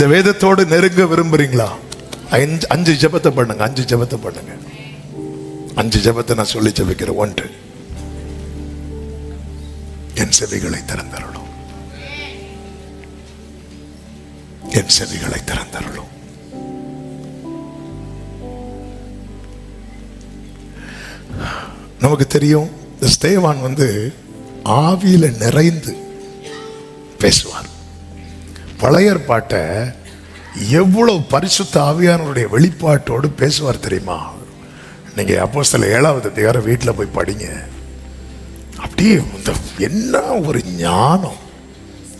இந்த வேதத்தோடு நெருங்க விரும்புறீங்களா? அஞ்சு அஞ்சு ஜபத்தை பண்ணுங்க அஞ்சு ஜபத்தை பண்ணுங்க. அஞ்சு ஜபத்தை நான் சொல்லி ஜபிக்கிறேன். ஒன்று. என் செவிகளை திறந்தருளும். என் செவிகளை திறந்தருளும். நமக்கு தெரியும் ஸ்தேவான் வந்து ஆவியில நிறைந்து பேசுவார் பழையர் பாட்டை எவ்வளவு பரிசுத்த ஆவியானவருடைய வெளிப்பாட்டோடு பேசுவார் தெரியுமா? நீங்கள் அப்போ சில ஏழாவது அதிகாரம் வீட்டில் போய் படிங்க. அப்படியே இந்த என்ன ஒரு ஞானம்?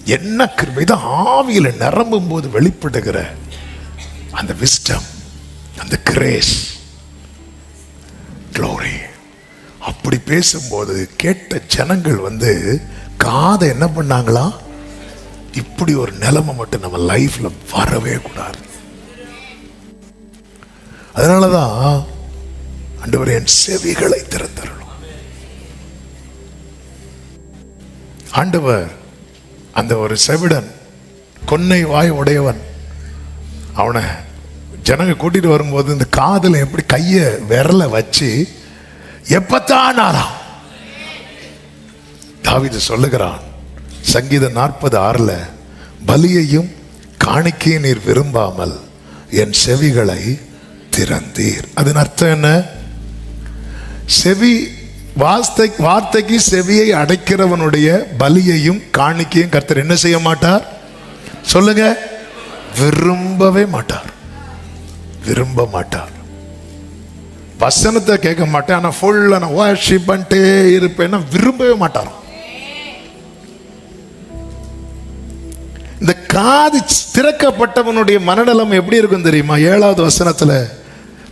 என்ன கிருபை? தான் நிரம்பும் போது வெளிப்படுகிற அந்த விஸ்டம் அந்த கிரேஸ் க்ளோரி அப்படி பேசும்போது கேட்ட ஜனங்கள் வந்து காதை என்ன பண்ணாங்களா? இப்படி ஒரு நிலைமை மட்டும் நம்ம லைஃப்ல வரவே கூடாது. அதனாலதான் ஆண்டவர் என் செவிகளை திறந்தரணும் ஆண்டவர் அந்த ஒரு செவிடன் கொன்னை வாய் உடையவன் அவனை ஜனங்க கூட்டிட்டு வரும்போது இந்த காதுல எப்படி கைய விரல வச்சு எப்பத்தான் ஆறாம் தாவீது சொல்லுகிறான் சங்கீதம் நாற்பது ஆறுல பலியையும் காணிக்கையும் நீர் விரும்பாமல் என் செவிகளை திறந்தீர். அதன் அர்த்தம் என்ன? செவி வார்த்தை வார்த்தைக்கு செவியை அடைக்கிறவனுடைய பலியையும் காணிக்கையும் கர்த்தர் என்ன செய்ய மாட்டார்? சொல்லுங்க. விரும்பவே மாட்டார். விரும்ப மாட்டார். வசனத்தை கேட்க மாட்டேன் ஆனால் ஃபுல்லாக நான் வாஷிப் பண்ணிட்டே இருப்பேன்னா விரும்பவே மாட்டார் இந்த காது திறக்கப்பட்டவனுடைய மனநலம் எப்படி இருக்கும் தெரியுமா? ஏழாவது வசனத்துல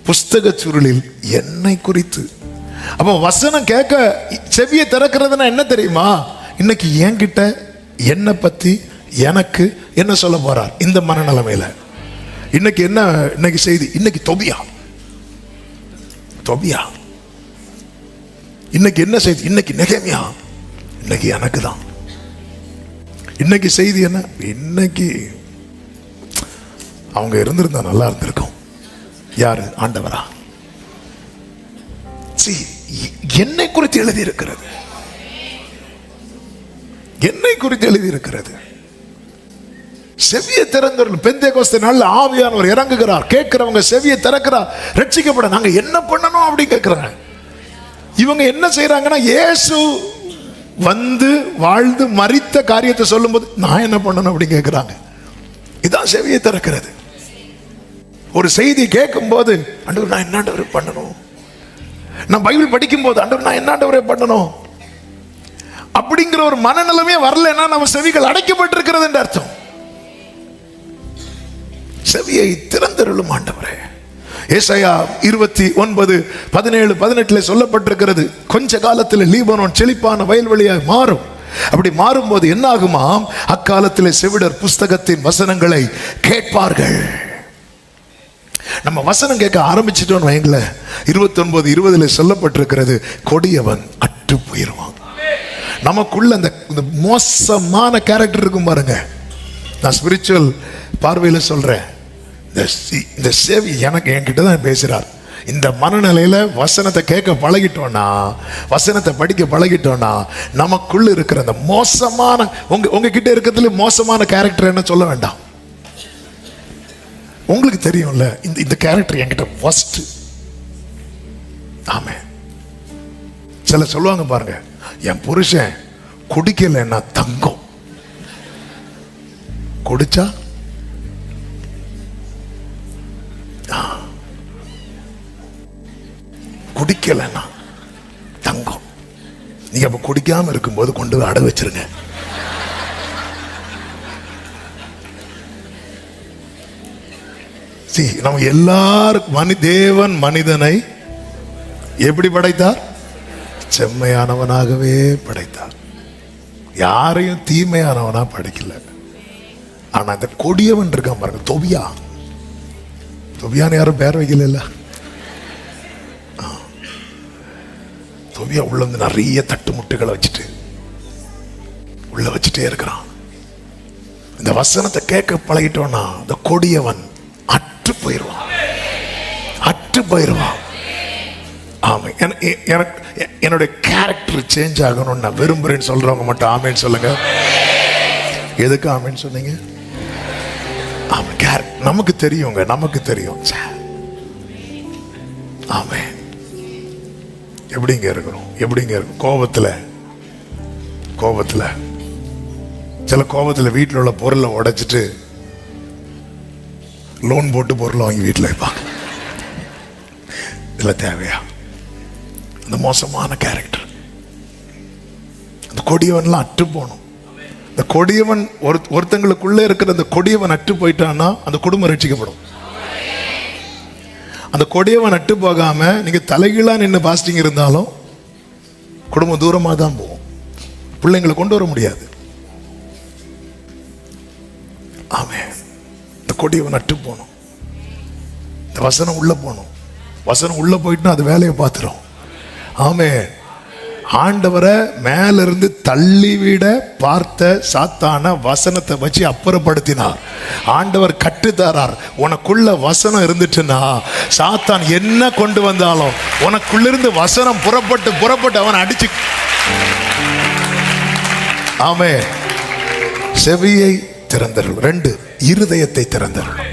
புஸ்தக சுருளில் என்னை குறித்து. அப்போ வசனம் கேட்க செவியை திறக்கிறதுனா என்ன தெரியுமா? இன்னைக்கு என்கிட்ட என்னை பத்தி எனக்கு என்ன சொல்ல போறார் இந்த மனநிலைமையில்? இன்னைக்கு என்ன இன்னைக்கு செய்தி? இன்னைக்கு தொபியா. தொபியா. இன்னைக்கு என்ன செய்தி? இன்னைக்கு நெகமியா. இன்னைக்கு எனக்கு தான். இன்னைக்கு செய்தி என்ன? இன்னைக்கு அவங்க இருந்திருந்தா நல்லா இருந்திருக்கும். யாரு? ஆண்டவரா? என்னை குறித்து எழுதி இருக்கிறது என்னை குறித்து எழுதி இருக்கிறது செவிய திறந்தவர்கள் பெந்தே கோஸ்த நாள்ல ஆவியானவர் இறங்குகிறார். கேட்கிறவங்க செவிய திறக்கிறார் ரட்சிக்கப்பட. நாங்க என்ன பண்ணணும் அப்படி கேட்கிறாங்க? இவங்க என்ன செய்யறாங்கன்னா இயேசு வந்து வாழ்ந்து மறி மரித்த காரியத்தை சொல்லும்போது நான் என்ன பண்ணணும் அப்படின்னு கேட்குறாங்க இதான் செவியை திறக்கிறது. ஒரு செய்தி கேட்கும்போது அண்டவர் நான் என்னாண்டவர் பண்ணணும்? நான் பைபிள் படிக்கும்போது அண்டவர் நான் என்னாண்டவரை பண்ணணும்? அப்படிங்கிற ஒரு மனநிலைமே வரலன்னா நம்ம செவிகள் அடைக்கப்பட்டிருக்கிறது என்று அர்த்தம். செவியை திறந்தருளும் ஆண்டவரே. ஏசையா இருபத்தி ஒன்பது பதினேழு பதினெட்டுல சொல்லப்பட்டிருக்கிறது கொஞ்ச காலத்தில் லீபனோன் செழிப்பான வயல்வெளியாக மாறும். அப்படி மாறும்போது என்ன ஆகுமாம் அக்காலத்தில் செவிடர் புஸ்தகத்தின் வசனங்களை கேட்பார்கள். நம்ம வசனம் கேட்க ஆரம்பிச்சிட்டோம்னு வைங்களேன். இருபத்தி ஒன்பது இருபதுல சொல்லப்பட்டிருக்கிறது கொடியவன் அட்டு போயிருவான். நமக்குள்ள அந்த இந்த மோசமான கேரக்டர் இருக்கும் பாருங்க. நான் ஸ்பிரிச்சுவல் பார்வையில் சொல்றேன். இந்த சேவி எனக்கு என்கிட்ட தான் பேசுறார். இந்த மனநிலையில வசனத்தை கேட்க பழகிட்டோம்னா வசனத்தை படிக்க பழகிட்டோம்னா நமக்குள்ள இருக்கிற அந்த மோசமான உங்க உங்ககிட்ட இருக்கிறதுல மோசமான கேரக்டர் என்ன சொல்ல வேண்டாம்? உங்களுக்கு தெரியும்ல இந்த இந்த கேரக்டர் என்கிட்ட ஃபர்ஸ்ட் ஆமே. சில சொல்லுவாங்க பாருங்க என் புருஷன் குடிக்கலைன்னா தங்கம். குடிச்சா குடிக்கலைன்னா தங்கம். நீங்க அப்ப குடிக்காம இருக்கும்போது கொண்டு போய் அடை வச்சிருங்க. See, நம்ம எல்லாரும் மனி தேவன் மனிதனை எப்படி படைத்தார்? செம்மையானவனாகவே படைத்தார். யாரையும் தீமையானவனா படைக்கல. ஆனா அந்த கொடியவன் இருக்கான் பாருங்க தொபியா. தொபியான்னு யாரும் பேர் வைக்கல தொபியா உள்ள வந்து நிறைய தட்டு முட்டுகளை வச்சுட்டு உள்ள வச்சுட்டே இருக்கிறான். இந்த வசனத்தை கேட்க பழகிட்டோம்னா இந்த கொடியவன் அற்று போயிடுவான் அற்று போயிடுவான் ஆமை என- எனக்கு என்னுடைய கேரக்டர் சேஞ்ச் ஆகணும்னு நான் விரும்புகிறேன்னு சொல்கிறவங்க மட்டும் ஆமேன்னு சொல்லுங்க. எதுக்கு ஆமேன்னு சொன்னீங்க? ஆமாம் கேரக்டர் நமக்கு தெரியுங்க நமக்கு தெரியும். ச்சே. எப்படிங்க இருக்கிறோம் எப்படிங்க இருக்கும் கோபத்தில் கோபத்தில். சில கோபத்தில் வீட்டில் உள்ள பொருளை உடைச்சிட்டு லோன் போட்டு பொருளை வாங்கி வீட்டில் வைப்பாங்க. இதில் தேவையா? அந்த மோசமான கேரக்டர் அந்த கொடியவன்லாம் அற்று போகணும். இந்த கொடியவன் ஒரு ஒருத்தங்களுக்குள்ளே இருக்கிற அந்த கொடியவன் அற்று போயிட்டான்னா அந்த குடும்பம் ரட்சிக்கப்படும். அந்த கொடியவன் நட்டு போகாமல் நீங்கள் தலைகீழாக நின்று பாஸ்டிங் இருந்தாலும் குடும்பம் தூரமாக தான் போகும். பிள்ளைங்களை கொண்டு வர முடியாது. ஆமே. இந்த கொடியவன் நட்டு போகணும். இந்த வசனம் உள்ளே போகணும். வசனம் உள்ளே போயிட்டுனா அது வேலையை பார்த்துரும். ஆமே. ஆண்டவரை மேலிருந்து தள்ளிவிட பார்த்த சாத்தான வசனத்தை வச்சு அப்புறப்படுத்தினார். ஆண்டவர் கட்டுத்தாரார் உனக்குள்ள வசனம் இருந்துச்சுன்னா சாத்தான் என்ன கொண்டு வந்தாலும் உனக்குள்ளிருந்து வசனம் புறப்பட்டு புறப்பட்டு அவன் அடிச்சு ஆமே. செவியை திறந்தருளும். ரெண்டு இருதயத்தை திறந்தருளும்.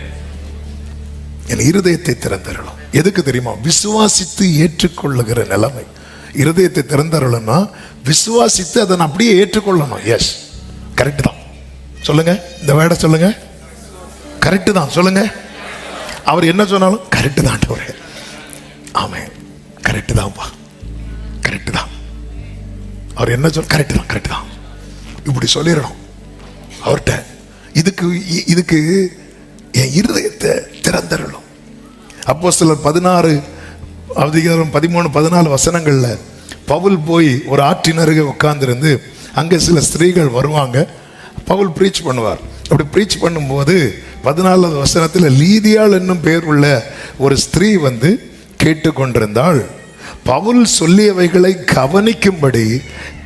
என் இருதயத்தை திறந்தருளும். எதுக்கு தெரியுமா? விசுவாசித்து ஏற்றுக்கொள்ளுகிற நிலைமை. இருதயத்தை திறந்தருளும்னா விசுவாசித்து அதை நான் அப்படியே ஏற்றுக்கொள்ளணும். எஸ் கரெக்டு தான். சொல்லுங்க. இந்த வேடை சொல்லுங்க. கரெக்டு தான். சொல்லுங்க. அவர் என்ன சொன்னாலும் கரெக்டு தான் ஆண்டவரே. ஆமே கரெக்டு தான்ப்பா. கரெக்டு தான். அவர் என்ன சொல் கரெக்டு தான் கரெக்டு தான். இப்படி சொல்லிடணும். அவர்கிட்ட இதுக்கு இ- இதுக்கு என் இருதயத்தை திறந்தரணும் அப்போ சிலர் பதினாறு அதிகாரம் பதிமூணு பதினாலு வசனங்களில் பவுல் போய் ஒரு ஆற்றினருக உட்காந்துருந்து அங்கே சில ஸ்திரீகள் வருவாங்க. பவுல் ப்ரீச் பண்ணுவார். அப்படி ப்ரீச் பண்ணும்போது பதினாலாவது வசனத்தில் லீதியாள் என்னும் பேர் உள்ள ஒரு ஸ்திரீ வந்து கேட்டுக்கொண்டிருந்தாள். பவுல் சொல்லியவைகளை கவனிக்கும்படி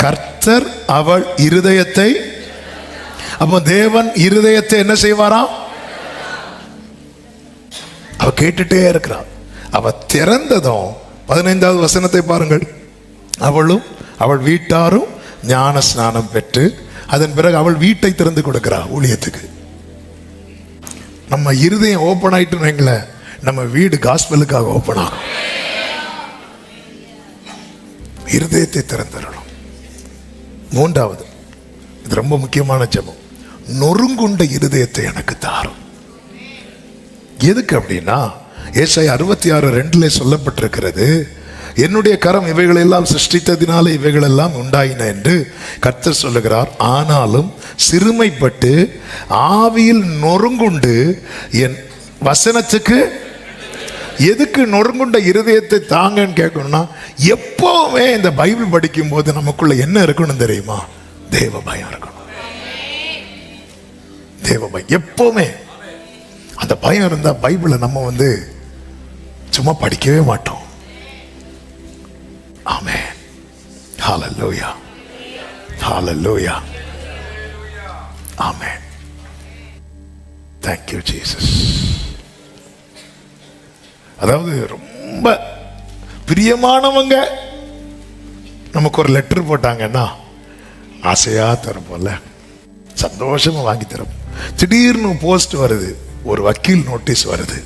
கர்த்தர் அவள் இருதயத்தை அப்போ தேவன் இருதயத்தை என்ன செய்வாராம்? அவ கேட்டுட்டே இருக்கிறான். அவ திறந்ததும் பதினைந்தாவது வசனத்தை பாருங்கள். அவளும் அவள் வீட்டாரும் ஞான ஸ்நானம் பெற்று அதன் பிறகு அவள் வீட்டை திறந்து கொடுக்கிறா ஊழியத்துக்கு. நம்ம இருதயம் ஓப்பன் ஆயிட்டு வைங்களேன் நம்ம வீடு காஸ்பலுக்காக ஓப்பன் ஆகும். இருதயத்தை திறந்துடணும். மூன்றாவது இது ரொம்ப முக்கியமான ஜபம். நொறுங்குண்ட இருதயத்தை எனக்கு தாரும். எதுக்கு அப்படின்னா ஏசாய் அறுபத்தி ஆறு ரெண்டுலே சொல்லப்பட்டிருக்கிறது என்னுடைய கரம் இவைகளெல்லாம் சிருஷ்டித்ததினால இவைகளெல்லாம் உண்டாயின என்று கர்த்தர் சொல்லுகிறார். ஆனாலும் சிறுமைப்பட்டு ஆவியில் நொறுங்குண்டு என் வசனத்துக்கு எதுக்கு நொறுங்குண்ட இருதயத்தை தாங்கன்னு கேட்கணும்னா எப்போவுமே இந்த பைபிள் படிக்கும் போது நமக்குள்ள என்ன இருக்கணும் தெரியுமா? தேவ பயம் இருக்கணும். தேவ பயம். எப்போவுமே அந்த பயம் இருந்தால் பைபிளை நம்ம வந்து சும்மா படிக்கவே மாட்டோம். ஆமே ஹalleluya. ஹalleluya. ஆமே தேங்க்யூ ஜீசஸ் அதாவது ரொம்ப பிரியமானவங்க நமக்கு ஒரு லெட்டர் போட்டாங்கன்னா ஆசையா தரப்போல சந்தோஷமா வாங்கி தரப்போம் திடீர்னு போஸ்ட் வருது. ஒரு வக்கீல் நோட்டீஸ் வருது.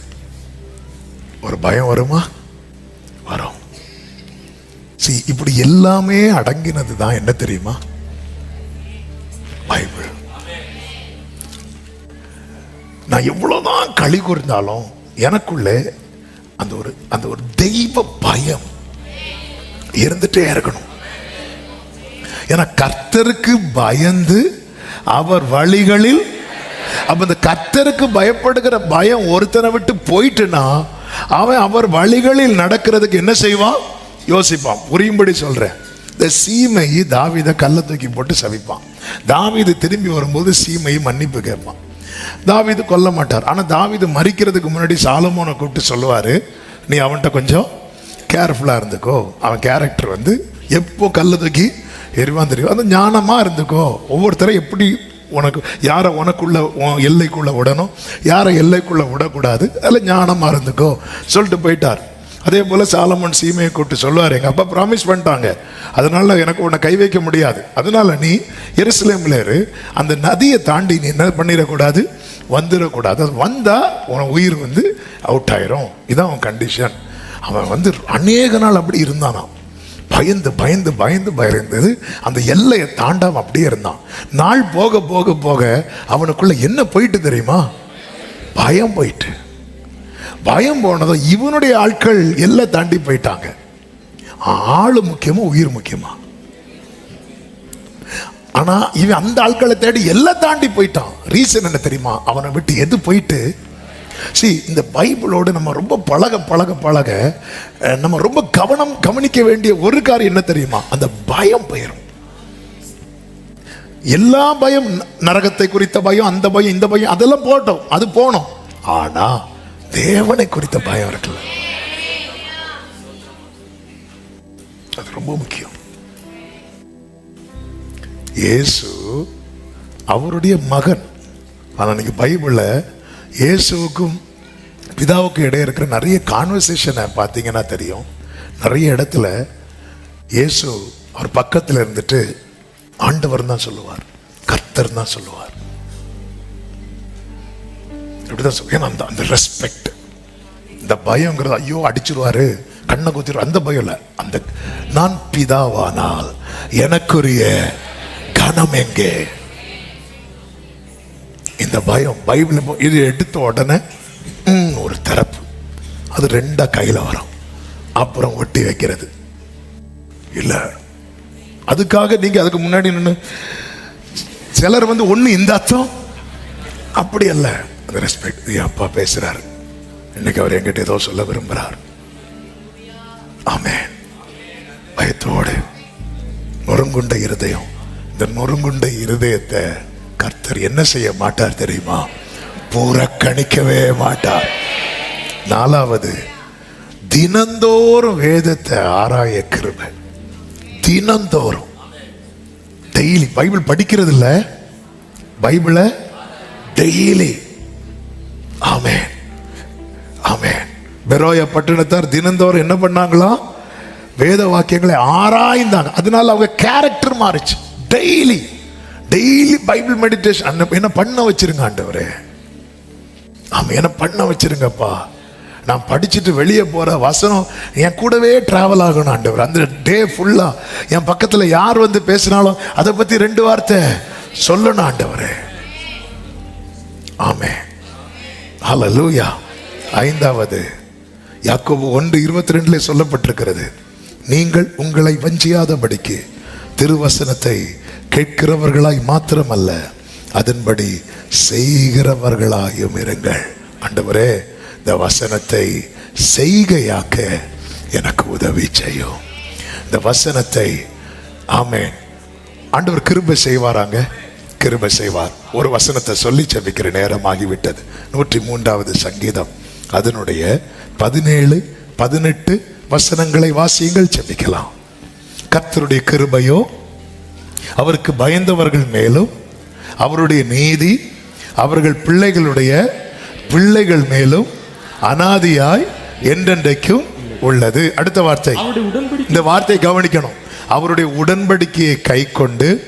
ஒரு பயம் வருமா? வரும். See இப்படி எல்லாமே அடங்கினது தான் என்ன தெரியுமா? பைபிள். நான் எவ்வளவுதான் களி கூர்ந்தாலும் எனக்குள்ளே அந்த ஒரு அந்த ஒரு தெய்வ பயம் இருந்துட்டே இருக்கணும். ஏன்னா கர்த்தருக்கு பயந்து அவர் வழிகளில் அப்ப இந்த கர்த்தருக்கு பயப்படுகிற பயம் ஒருத்தனை விட்டு போயிட்டுனா அவன் அவர் வழிகளில் நடக்கிறதுக்கு என்ன செய்வான் யோசிப்பான். புரியும்படி சொல்றேன். இந்த சீமை தாவீத கல்லை தூக்கி போட்டு சவிப்பான். தாவிது திரும்பி வரும்போது சீமையை மன்னிப்பு கேட்பான். தாவிது கொல்ல மாட்டார். ஆனால் தாவிது மறிக்கிறதுக்கு முன்னாடி சாலமோனை கூப்பிட்டு சொல்லுவார் நீ அவன்கிட்ட கொஞ்சம் கேர்ஃபுல்லாக இருந்துக்கோ. அவன் கேரக்டர் வந்து எப்போ கல்லை தூக்கி எரிவான் தெரியும். அது ஞானமாக இருந்துக்கோ. ஒவ்வொருத்தரும் எப்படி உனக்கு யாரை உனக்குள்ள உன் எல்லைக்குள்ள விடணும்? யாரை எல்லைக்குள்ள விடக்கூடாது? அதில் ஞானமாக இருந்துக்கோ. சொல்லிட்டு போயிட்டார். அதே போல் சாலமன் சீமையை கூப்பிட்டு சொல்லுவார் எங்கள் அப்பா ப்ராமிஸ் பண்ணிட்டாங்க. அதனால் எனக்கு உன்னை கை வைக்க முடியாது. அதனால நீ எருசலேம்ல இரு. அந்த நதியை தாண்டி நீ என்ன பண்ணிடக்கூடாது? வந்துடக்கூடாது. அது வந்தால் உன் உயிர் வந்து அவுட் ஆயிரும். இதான் அவன் கண்டிஷன் அவன் வந்து அநேக நாள் அப்படி இருந்தானான் பயந்து பயந்து பயந்து பயந்தது அந்த எல்லையை தாண்டாம அப்படியே இருந்தான். நாள் போக போக போக அவனுக்குள்ள என்ன போயிட்டு தெரியுமா? பயம் போயிட்டு. பயம் போனதும் இவனுடைய ஆட்கள் எல்லாம் தாண்டி போயிட்டாங்க. ஆள் முக்கியமா உயிர் முக்கியமா? ஆனா இவன் அந்த ஆட்களை தேடி எல்லாம் தாண்டி போயிட்டான். ரீசன் என்ன தெரியுமா? அவனை விட்டு எது போயிட்டு? சி இந்த பைபிளோடு நம்ம ரொம்ப பழக பழக பழக நம்ம ரொம்ப கவனம் கவனிக்க வேண்டிய ஒரு காரியம் என்ன தெரியுமா? அந்த பயம் போயிடும் எல்லா பயம் நரகத்தை குறித்த பயம் அந்த பயம் இந்த பயம் அதெல்லாம் போட்டோம் அது போனோம். ஆனா தேவனை குறித்த பயம் இருக்குல்ல. அது ரொம்ப முக்கியம். இயேசு அவருடைய மகன். ஆனால் இன்னைக்கு பைபிளில் இயேசுவுக்கும் பிதாவுக்கும் இடையே இருக்கிற நிறைய கான்வர்சேஷனை பார்த்தீங்கன்னா தெரியும். நிறைய இடத்துல இயேசு அவர் பக்கத்தில் இருந்துட்டு ஆண்டவர் தான் சொல்லுவார். கர்த்தர் தான் சொல்லுவார். இப்படிதான் சொல்ல அந்த அந்த ரெஸ்பெக்ட் இந்த பயங்கிறது ஐயோ அடிச்சிருவாரு கண்ணை குத்திரு அந்த பயம் இல்லை. அந்த நான் பிதாவானால் எனக்குரிய கனம் எங்கே? இந்த பயம் பைபிள் இது எடுத்த உடனே ஒரு திறப்பு அது ரெண்டா கையில் வரும். அப்புறம் ஒட்டி வைக்கிறது. இல்லை. அதுக்காக நீங்கள் அதுக்கு முன்னாடி நின்று சிலர் வந்து ஒன்று இந்த அர்த்தம்? அப்படி அல்ல. அந்த ரெஸ்பெக்ட் என் அப்பா பேசுகிறார் இன்னைக்கு அவர் என்கிட்ட ஏதோ சொல்ல விரும்புகிறார் ஆமே பயத்தோடு நொறுங்குண்ட இருதயம். இந்த நொறுங்குண்ட இருதயத்தை கர்த்தர் என்ன செய்ய மாட்டார் தெரியுமா? புறக்கணிக்கவே மாட்டார். நாலாவது தினந்தோறும் வேதத்தை ஆராய கிருபை. தினந்தோறும். டெய்லி. பைபிள் படிக்கிறது இல்ல பைபிளை? டெய்லி. ஆமேன். ஆமேன். பெரோய பட்டணத்தார் தினந்தோறும் என்ன பண்ணாங்களாம் வேத வாக்கியங்களை ஆராய்ந்தாங்க. அதனால அவங்க கேரக்டர் மாறிச்சு. டெய்லி. டெய்லி பைபிள் மெடிடேஷன் என்ன பண்ண வச்சிருங்க ஆண்டவரே. ஆமாம் என்ன பண்ண வச்சிருங்கப்பா. நான் படிச்சுட்டு வெளியே போகிற வசனம் என் கூடவே ட்ராவல் ஆகணும் ஆண்டவர். அந்த டே ஃபுல்லாக என் பக்கத்தில் யார் வந்து பேசினாலும் அதை பற்றி ரெண்டு வார்த்தை சொல்லணும் ஆண்டவரே. ஆமே. லூயா ஐந்தாவது யாக்கோபு ஒன்று இருபத்தி ரெண்டுல சொல்லப்பட்டிருக்கிறது நீங்கள் உங்களை வஞ்சியாதபடிக்கு திருவசனத்தை கேட்கிறவர்களாய் மாத்திரமல்ல அதன்படி செய்கிறவர்களாயும் இருங்கள். ஆண்டவரே இந்த வசனத்தை செய்கையாக்க எனக்கு உதவி செய்யும் இந்த வசனத்தை ஆமேன். ஆண்டவர் கிருபை செய்வாராங்க? கிருபை செய்வார். ஒரு வசனத்தை சொல்லி ஜெபிக்கிற நேரம் ஆகிவிட்டது நூற்றி மூன்றாவது சங்கீதம். அதனுடைய பதினேழு பதினெட்டு வசனங்களை வாசியுங்கள் ஜெபிக்கலாம் கர்த்தருடைய கிருபையோ அவருக்கு பயந்தவர்கள் மேலும் அவருடைய நீதி அவர்கள் பிள்ளைகளுடைய பிள்ளைகள் மேலும் அனாதியாய் என்றென்றைக்கும் உள்ளது. அடுத்த வார்த்தை. இந்த வார்த்தையை கவனிக்கணும். அவருடைய உடன்படிக்கையை கை கொண்டு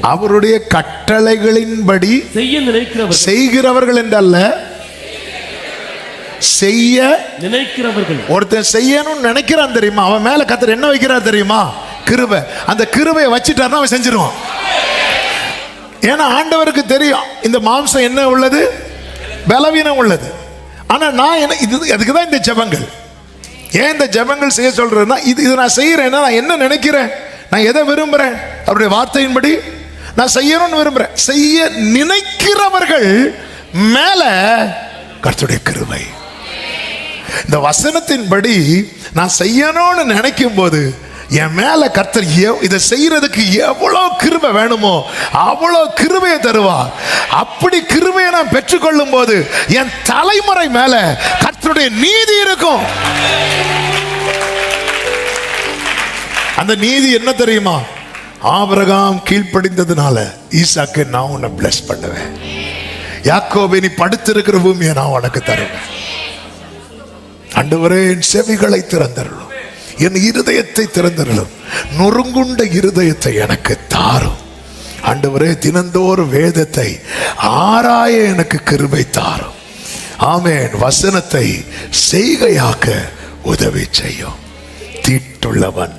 அவருடைய கட்டளைகளின்படி செய்கிறவர்கள் என்றல்ல செய்ய நினைக்கிறவர்கள். ஒருத்தன் செய்யணும்னு நினைக்கிறான் தெரியுமா? அவன் மேல கத்தர் என்ன வைக்கிறார் தெரியுமா? கிருபை. அந்த கிருபையை வச்சுட்டாருன்னா அவன் செஞ்சிருவான். ஏன்னா ஆண்டவருக்கு தெரியும் இந்த மாம்சம் என்ன உள்ளது? பலவீனம் உள்ளது. ஆனா நான் என்ன இது அதுக்கு தான் இந்த ஜெபங்கள். ஏன் இந்த ஜெபங்கள் செய்ய சொல்றேன்னா இது இது நான் செய்யறேன்னா நான் என்ன நினைக்கிறேன்? நான் எதை விரும்புறேன்? அவருடைய வார்த்தையின்படி நான் செய்யணும்னு விரும்புறேன். செய்ய நினைக்கிறவர்கள் மேல கருத்துடைய கிருவை இந்த வசனத்தின்படி நான் செய்யணும்னு நினைக்கும் போது என் மேலே கர்த்தர் இதை செய்கிறதுக்கு எவ்வளோ கிருபை வேணுமோ அவ்வளோ கிருபையை தருவார். அப்படி கிருபையை நான் பெற்றுக்கொள்ளும் போது என் தலைமுறை மேலே கர்த்தருடைய நீதி இருக்கும். அந்த நீதி என்ன தெரியுமா? ஆபரகாம் கீழ்ப்படிந்ததுனால ஈசாக்கு நான் உன்னை பிளஸ் பண்ணுவேன். யாக்கோபே நீ படுத்திருக்கிற பூமியை நான் உனக்கு தருவேன். அண்டு என் செவிகளை திறந்தருளும். என் இருதயத்தை திறந்தருளும். நொறுங்குண்ட இருதயத்தை எனக்கு தாரும். ஆண்டவரே தினந்தோறும் வேதத்தை ஆராய எனக்கு கிருபை தாரும். ஆமேன். வசனத்தை செய்கையாக்க உதவி செய்யும். தீட்டுள்ளவன்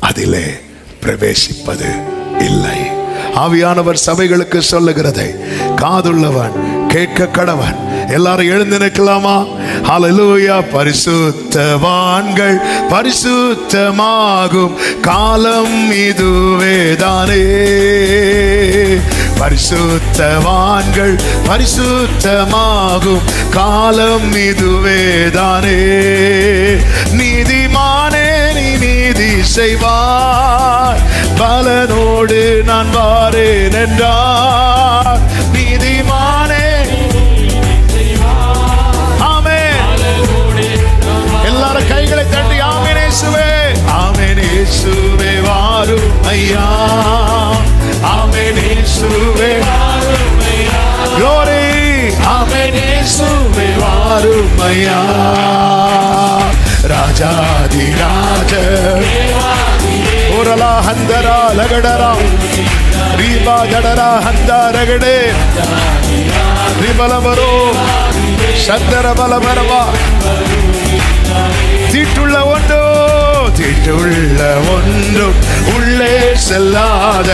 அதிலே பிரவேசிப்பது இல்லை. ஆவியானவர் சபைகளுக்கு சொல்லுகிறதை காதுள்ளவன் கேட்க கடவன். எல்லாரும் எழுந்து நிற்கலாமா? ஹலலூயா பரிசுத்தவான்கள் பரிசுத்தமாகும். காலம் இதுவேதானே பரிசுத்தவான்கள் பரிசுத்தமாகும். காலம் இதுவேதானே நீதிமானே நீ நீதி செய்வார் பலனோடு நான் வாரேன் என்றார். இயேசுவே வாரும் ஐயா. ஆமென் இயேசுவே glory! ஆமென் இயேசுவே வாரும் ஐயா. ராஜாதி ராஜ. ஓரலா ஹந்தரா லகடரா. ரீபா ஜடரா ஹந்த ரகடே. ரிபலவரோ சந்தர பலமரவா தீட்டுள்ள ஒன்றோ. தீட்டுள்ள ஒன்றும் உள்ளே செல்லாத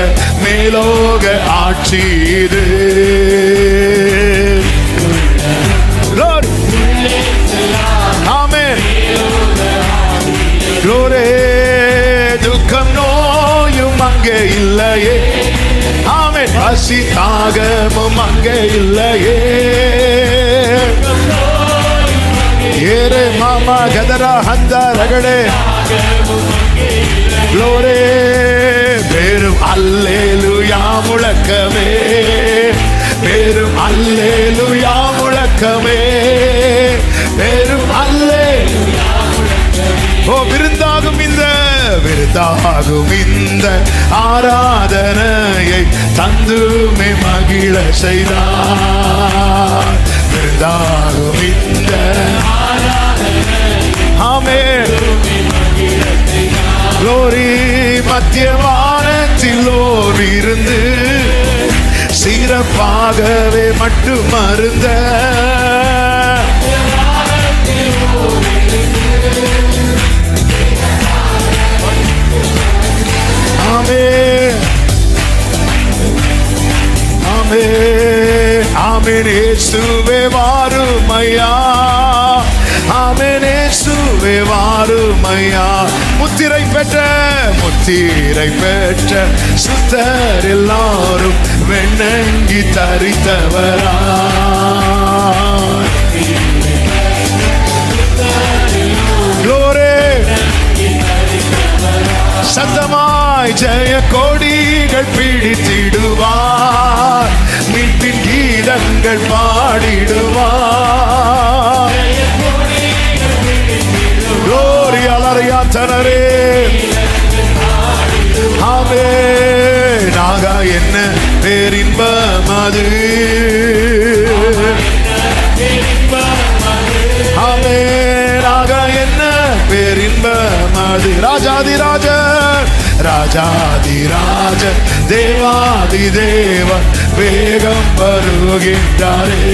மேலோக ஆட்சி இது Lord. Amen. துக்கம் நோயும் அங்கே இல்லையே ஆமே பசி தாகமும் அங்கே இல்லையே ஏரே மாமா கதரா ஹந்தா ரகடே க்ளோரே பேரும் அல்லேலுயா முழக்கமே பேரும் அல்லேலுயா முழக்கமே பேரும் அல்லே ஓ விருந்தாகும் இந்த விருந்தாகும் இந்த ஆராதனையை தந்துமே மகிழ செய்தார் விருந்தாகும் இந்த ஆமே லோரி மத்திய வானத்தில் ஓர் இருந்து சிறப்பாகவே மட்டும் மருந்த. ஆமே ஆமே ஆமென் இயேசுவே வாருமையா. ஆமென் இயேசுவே வாருமையா. முத்திரை பெற்ற முத்திரை பெற்ற சுத்தர் எல்லாரும் வெண்ணங்கி தரித்தவரா. Glory. சத்தமாய் ஜெய கொடிகள் பிடித்திடுவார். மீட்பின் கீதங்கள் பாடிடுவார். Glory அலறியா தனரே ஆமே நாகா என்ன பேரின்பம் அது? ஆமே நாகா என்ன பேரின்பம் அது? ராஜாதி ராஜா ராஜாதி ராஜ தேவாதி தேவன் வேகம் வருகின்றாரே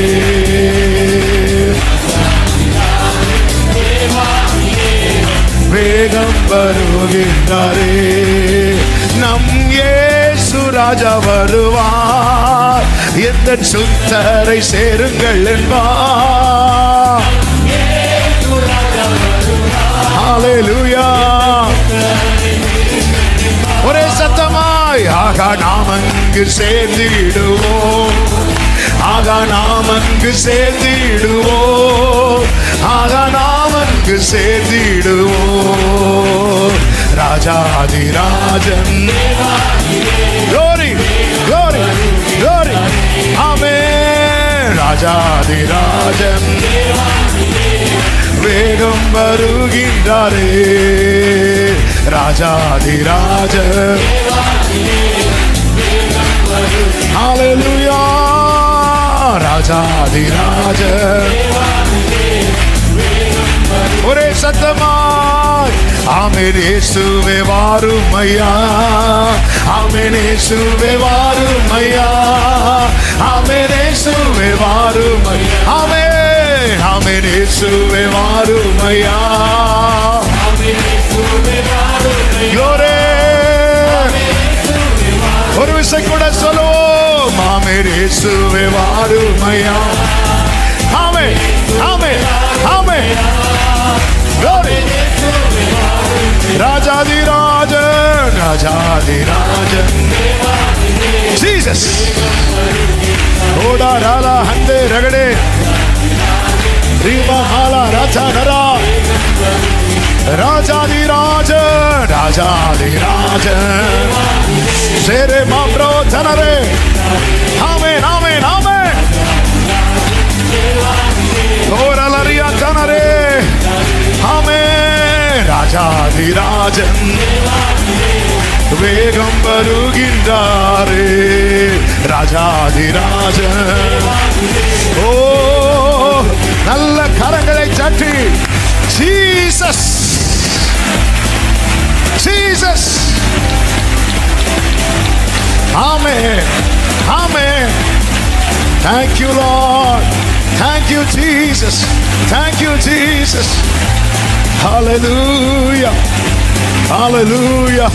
வேகம் வருகின்றாரே நம் ஏசு ராஜா வருவார் எந்த சுத்தரை சேருங்கள் என்பார் ஹalleluya ஒரே சத்தமாய் ஆகா நாம் அங்கு சேர்ந்திடுவோம். ஆகா நாம் அங்கு சேர்ந்திடுவோம். ஆகா நாம் அங்கு சேர்ந்திடுவோம். ராஜாதி ராஜன் glory glory glory ஆமே ராஜாதி ராஜன் வேகம் வருகின்றாரே. ராஜாதி ராஜ ஹalleluya ராஜாதி ராஜ ஒரே சத்தமாய் ஆமென் இயேசுவே வாரும் ஐயா ஆமென் இயேசுவே வாரும் ஐயா ஆமென் வாரும் ஐயா ஆமென். ஆமென் இயேசுவே வாரும் ஐயா Glory. ஒரு விசை கூட சொல்லுவோம் ஆமென் இயேசுவே வாரும் ஐயா ஆமென் ஆமென் ஆமென் Glory. ராஜாதிராஜன் ராஜாதிராஜன் ஜீசஸ் ஓடா ராலா ஹந்தே ரகடே ரீமா மாலா ராஜா நரா ராஜாதிராஜன் ராஜாதிராஜன் சேரே மாப்ரோ தனரே ஆமென் ஆமென் ஆமென் ஓரலரியா தனரே ஆமென் ராஜாதிராஜன் வேகம் வருகின்றாரே ராஜாதிராஜன் ஓ நல்ல கரங்களை சாட்டி ஜீசஸ் ஜீசஸ் ஆமே ஆமே thank you Lord thank you Jesus thank you Jesus ஹalleluya ஹalleluya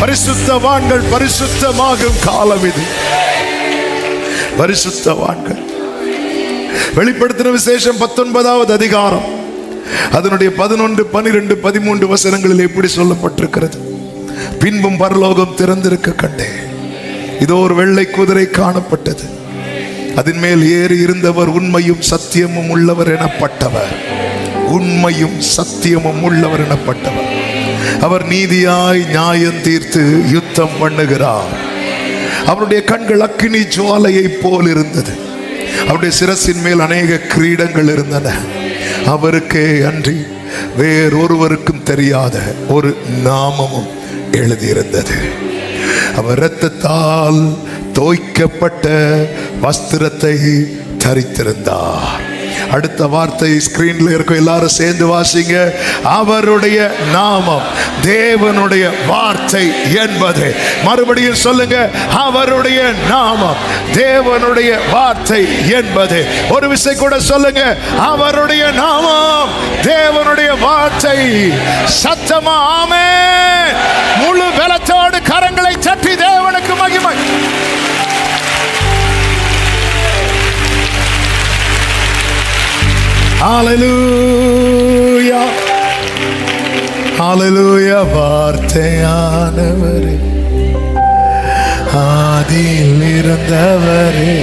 பரிசுத்தவான்கள் பரிசுத்தமாகும் காலம் இது பரிசுத்தவான்கள் வெளிப்படுத்தின விசேஷம் பத்தொன்பதாவது அதிகாரம். அதனுடைய பதினொன்று பனிரெண்டு பதிமூன்று வசனங்களில் எப்படி சொல்லப்பட்டிருக்கிறது? பின்பும் பரலோகம் திறந்திருக்க கண்டேன் இதோ ஒரு வெள்ளை குதிரை காணப்பட்டது. அதன் மேல் ஏறி இருந்தவர் உண்மையும் சத்தியமும் உள்ளவர் எனப்பட்டவர். உண்மையும் சத்தியமும் உள்ளவர் எனப்பட்டவர். அவர் நீதியாய் நியாயம் தீர்த்து யுத்தம் பண்ணுகிறார். அவருடைய கண்கள் அக்கினி ஜுவாலையை போல் இருந்தது. அவருடைய சிரசின் மேல் அநேக கிரீடங்கள் இருந்தன. அவருக்கே அன்றி வேறொருவருக்கும் தெரியாத ஒரு நாமமும் எழுதியிருந்தது. அவர் இரத்தத்தால் தோய்க்கப்பட்ட வஸ்திரத்தை தரித்திருந்தார். அடுத்த வார்த்தை ஸ்கிரீன்ல இருக்கும். எல்லாரும் சேர்ந்து வாசிங்க. அவருடைய நாமம் தேவனுடைய வார்த்தை என்பது. மறுபடியும் சொல்லுங்க. அவருடைய நாமம் தேவனுடைய வார்த்தை என்பது. ஒரு விஷயம் கூட சொல்லுங்க. அவருடைய நாமம் தேவனுடைய வார்த்தை. சத்தமா ஆமே முழு பலத்தோடு கரங்களை சற்றி தேவனுக்கு மகிமை. Hallelujah. Hallelujah. வார்த்தையானவரே ஆதியில் இருந்தவரே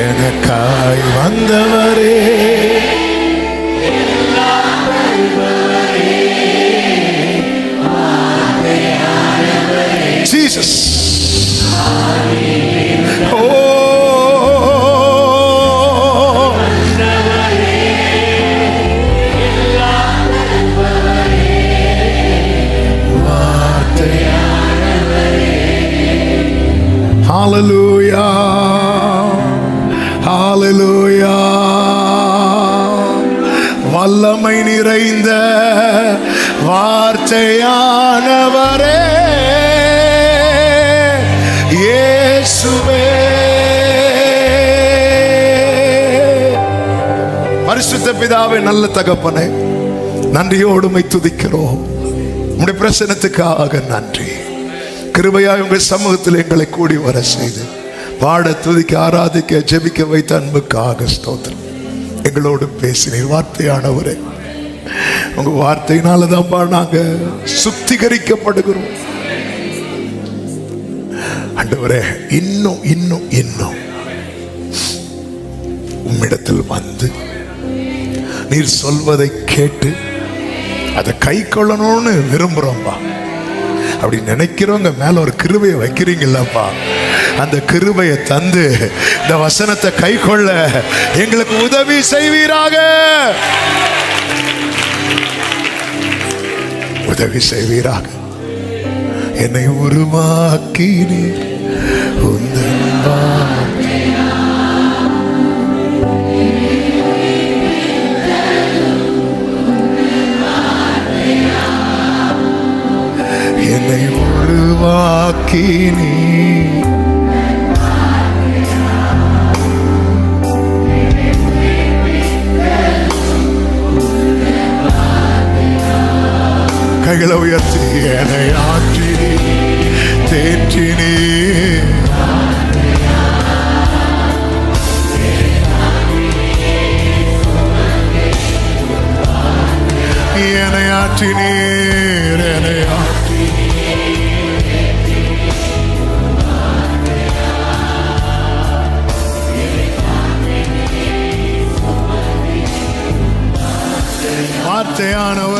எனக்காய் வந்தவரே Jesus. Hallelujah. Hallelujah. வல்லமை நிறைந்த வார்த்தையானவரே இயேசுவே பரிசுத்த பிதாவே நல்ல தகப்பனே நன்றியோடுமை துதிக்கிறோம் உடைய பிரசனத்துக்காக நன்றி கிருபையாய் உங்கள் சமூகத்தில் எங்களை கூடி வர செய்து பாட துதிக்க ஆராதிக்க ஜெபிக்க வைத்த அன்புக்காக ஸ்தோத்திரம். எங்களோடு பேசினீர் வார்த்தையானவரே. உங்க வார்த்தையினால தான் நாங்க சுத்திகரிக்கப்படுகிறோம். ஆண்டவரே இன்னும் இன்னும் இன்னும் உம்மிடத்தில் வந்து நீர் சொல்வதை கேட்டு அதை கை கொள்ளணும்னு விரும்புறோம்பா. அப்படி நினைக்கிறவங்க மேல ஒரு கிருபையை வைக்கிறீங்கல்லப்பா அந்த கிருபையை தந்து இந்த வசனத்தை கை கொள்ள எங்களுக்கு உதவி செய்வீராக. உதவி செய்வீராக. என்னை உருவாக்கினீர். உந்தன் என்னை உருவாக்கி நீ. கைகளை உயர்த்தி என்னை ஆற்றி தேற்றி நீ. என்னை ஆற்றினே வார்த்தையானவரே வார்த்தையானவரே ஆதியில்